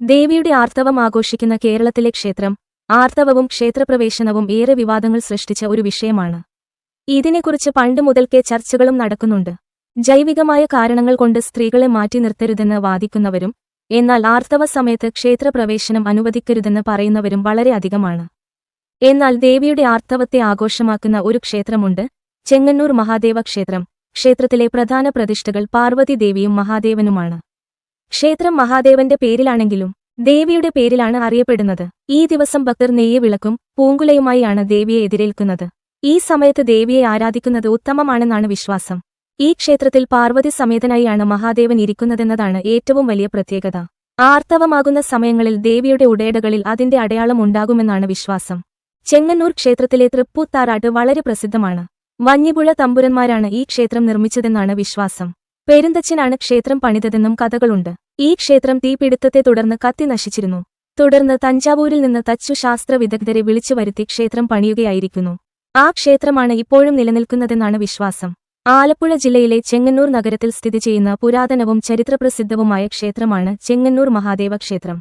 ദേവിയുടെ ആർത്തവം ആഘോഷിക്കുന്ന കേരളത്തിലെ ക്ഷേത്രം ആർത്തവവും ക്ഷേത്രപ്രവേശനവും ഏറെ വിവാദങ്ങൾ സൃഷ്ടിച്ച ഒരു വിഷയമാണ്. ഇതിനെക്കുറിച്ച് പണ്ട് മുതൽക്കേ ചർച്ചകളും നടക്കുന്നുണ്ട്. ജൈവികമായ കാരണങ്ങൾ കൊണ്ട് സ്ത്രീകളെ മാറ്റി നിർത്തരുതെന്ന് വാദിക്കുന്നവരും എന്നാൽ ആർത്തവ സമയത്ത് ക്ഷേത്രപ്രവേശനം അനുവദിക്കരുതെന്ന് പറയുന്നവരും വളരെ അധികമാണ്. എന്നാൽ ദേവിയുടെ ആർത്തവത്തെ ആഘോഷമാക്കുന്ന ഒരു ക്ഷേത്രമുണ്ട് ചെങ്ങന്നൂർ മഹാദേവ ക്ഷേത്രം. ക്ഷേത്രത്തിലെ പ്രധാന പ്രതിഷ്ഠകൾ പാർവതി ദേവിയും മഹാദേവനുമാണ്. ക്ഷേത്രം മഹാദേവന്റെ പേരിലാണെങ്കിലും ദേവിയുടെ പേരിലാണ് അറിയപ്പെടുന്നത്. ഈ ദിവസം ഭക്തർ നെയ്യ വിളക്കും പൂങ്കുലയുമായാണ് ദേവിയെ എതിരേൽക്കുന്നത്. ഈ സമയത്ത് ദേവിയെ ആരാധിക്കുന്നത് ഉത്തമമാണെന്നാണ് വിശ്വാസം. ഈ ക്ഷേത്രത്തിൽ പാർവതി സമേതനായാണ് മഹാദേവൻ ഇരിക്കുന്നതെന്നതാണ് ഏറ്റവും വലിയ പ്രത്യേകത. ആർത്തവമാകുന്ന സമയങ്ങളിൽ ദേവിയുടെ ഉടയടകളിൽ അതിന്റെ അടയാളം ഉണ്ടാകുമെന്നാണ് വിശ്വാസം. ചെങ്ങന്നൂർ ക്ഷേത്രത്തിലെ തൃപ്പൂത്താറാട്ട് വളരെ പ്രസിദ്ധമാണ്. വഞ്ഞിപുഴ തമ്പുരന്മാരാണ് ഈ ക്ഷേത്രം നിർമ്മിച്ചതെന്നാണ് വിശ്വാസം. പെരുന്തച്ചനാണ് ക്ഷേത്രം പണിതതെന്നും കഥകളുണ്ട്. ഈ ക്ഷേത്രം തീപിടുത്തത്തെ തുടർന്ന് കത്തി നശിച്ചിരുന്നു. തുടർന്ന് തഞ്ചാവൂരിൽ നിന്ന് തച്ചു ശാസ്ത്ര വിദഗ്ധരെ വിളിച്ചു വരുത്തി ക്ഷേത്രം പണിയുകയായിരിക്കുന്നു. ആ ക്ഷേത്രമാണ് ഇപ്പോഴും നിലനിൽക്കുന്നതെന്നാണ് വിശ്വാസം. ആലപ്പുഴ ജില്ലയിലെ ചെങ്ങന്നൂർ നഗരത്തിൽ സ്ഥിതി ചെയ്യുന്ന പുരാതനവും ചരിത്രപ്രസിദ്ധവുമായ ക്ഷേത്രമാണ് ചെങ്ങന്നൂർ മഹാദേവ ക്ഷേത്രം.